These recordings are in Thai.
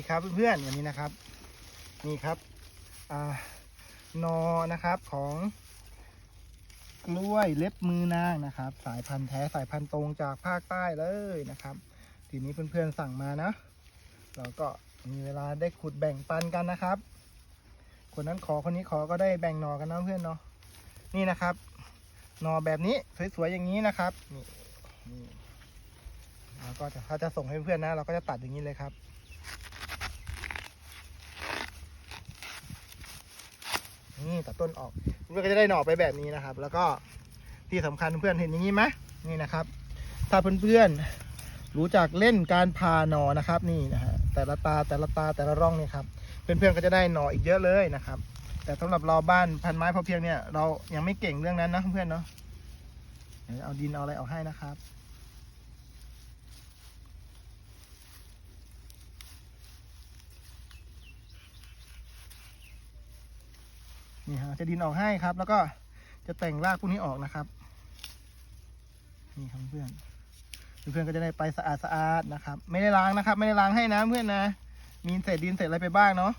ีครับเพื่อนๆวันนี้นะครับนี่ครับอนอนะครับของกล้วยเล็บมือนางนะครับ สายพันธุ์แท้สายพันธุ์ตรงจากภาคใต้เลยนะครับ ทีนี้เพื่อนๆสั่งมานะเราก็มีเวลาได้ขุดแบ่งปันกันนะครับ คนนั้นขอคนนี้ขอก็ได้แบ่งหนอกันนะเพื่อนเนาะนี่นะครับหนอแบบนี้สวยๆอย่างนี้นะครับนี่นี่เราก็จะถ้าจะส่งให้เพื่อนนะ เราก็จะตัดอย่างนี้เลยครับ ตัดต้นออกเพื่อนก็จะได้หน่อไปแบบนี้นะครับ แล้วก็ที่สำคัญเพื่อนเห็นอย่างนี้ไหมนี่นะครับ ถ้าเพื่อนๆรู้จักเล่นการพาหนอนะครับนี่นะฮะแต่ละตาแต่ละตาแต่ละร่องนี่ครับเพื่อนๆก็จะได้หน่ออีกเยอะเลยนะครับ แต่สำหรับเราบ้านพันไม้พอเพียงเนี่ยเรายังไม่เก่งเรื่องนั้นนะเพื่อนเนาะเดี๋ยวเอาดินเอาอะไรออกให้นะครับ นี่ฮะจะดินออกให้ครับ แล้วก็จะแต่งรากพวกนี้ออกนะครับ นี่ครับเพื่อนเพื่อนก็จะได้ไปสะอาดสะอาดนะครับ ไม่ได้ล้างนะครับ ไม่ได้ล้างให้นะเพื่อนนะ มีเศษดินเศษอะไรไปบ้างเนาะ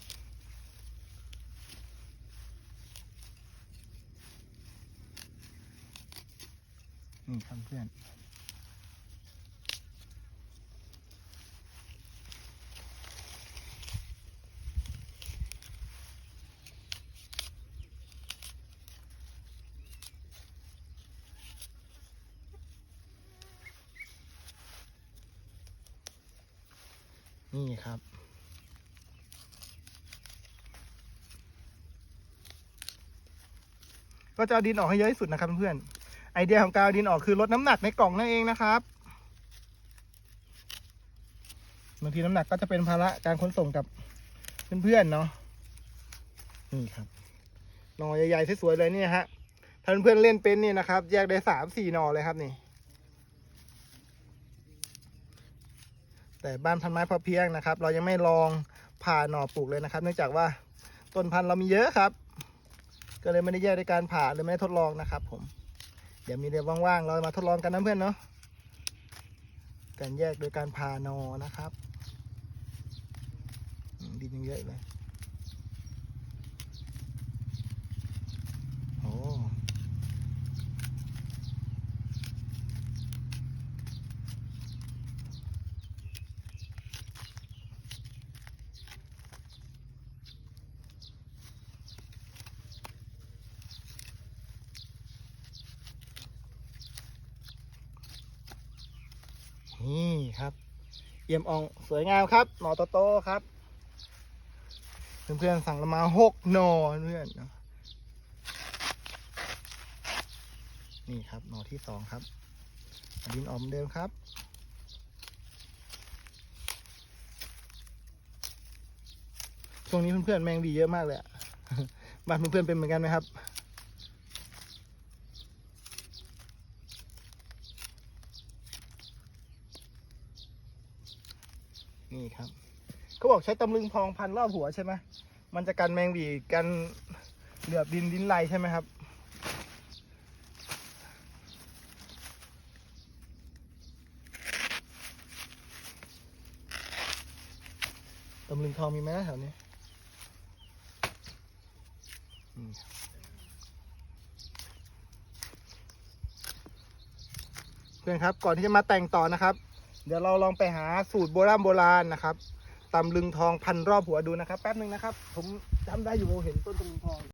นี่ครับเพื่อน นี่ครับ ก็จะเอาดินออกให้เยอะที่สุดนะครับเพื่อนไอเดียของการเอาดินออกคือลดน้ำหนักในกล่องนั่นเองนะครับบางทีน้ำหนักก็จะเป็นภาระการขนส่งกับเพื่อนๆเนาะนี่ครับหน่อใหญ่ๆสวยๆเลยเนี่ยฮะถ้าเพื่อนๆเล่นเป็นนี่นะครับ แยกได้สามสี่หน่อเลยครับนี่ แต่บ้านพันไม้พอเพียงนะครับ เรายังไม่ลองผ่าหน่อปลูกเลยนะครับ เนื่องจากว่าต้นพันธุ์เรามีเยอะครับ ก็เลยไม่ได้แยกในการผ่าเลยไม่ได้ทดลองนะครับ ผม เดี๋ยวมีเดี๋ยวว่างๆเรามาทดลองกันนะเพื่อนเนาะการแยกโดยการผ่าหนอนะครับดินยังเยอะเลยโอ้ นี่ครับเอี่ยมอ่องสวยงามครับ หนอโตๆครับ เพื่อนๆสั่งมาหกหนอเพื่อนนี่ครับหนอที่สองครับดินออมเดิมครับช่วงนี้เพื่อนๆแมงวีเยอะมากเลยบ้านเพื่อนๆเป็นเหมือนกันไหมครับ นี่ครับเขาบอกใช้ตำลึงทองพันรอบหัวใช่ไหมมันจะกันแมงวีกันเหลือบดินดินไหลใช่ไหมครับ ตำลึงทองมีไหมนะแถวนี้เพื่อนครับ ก่อนที่จะมาแต่งต่อนะครับ เดี๋ยวเราลองไปหาสูตรโบราณโบราณนะครับตำลึงทองพันรอบหัวดูนะครับ แป๊บหนึ่งนะครับ ผมจำได้อยู่เห็นต้นตำลึงทอง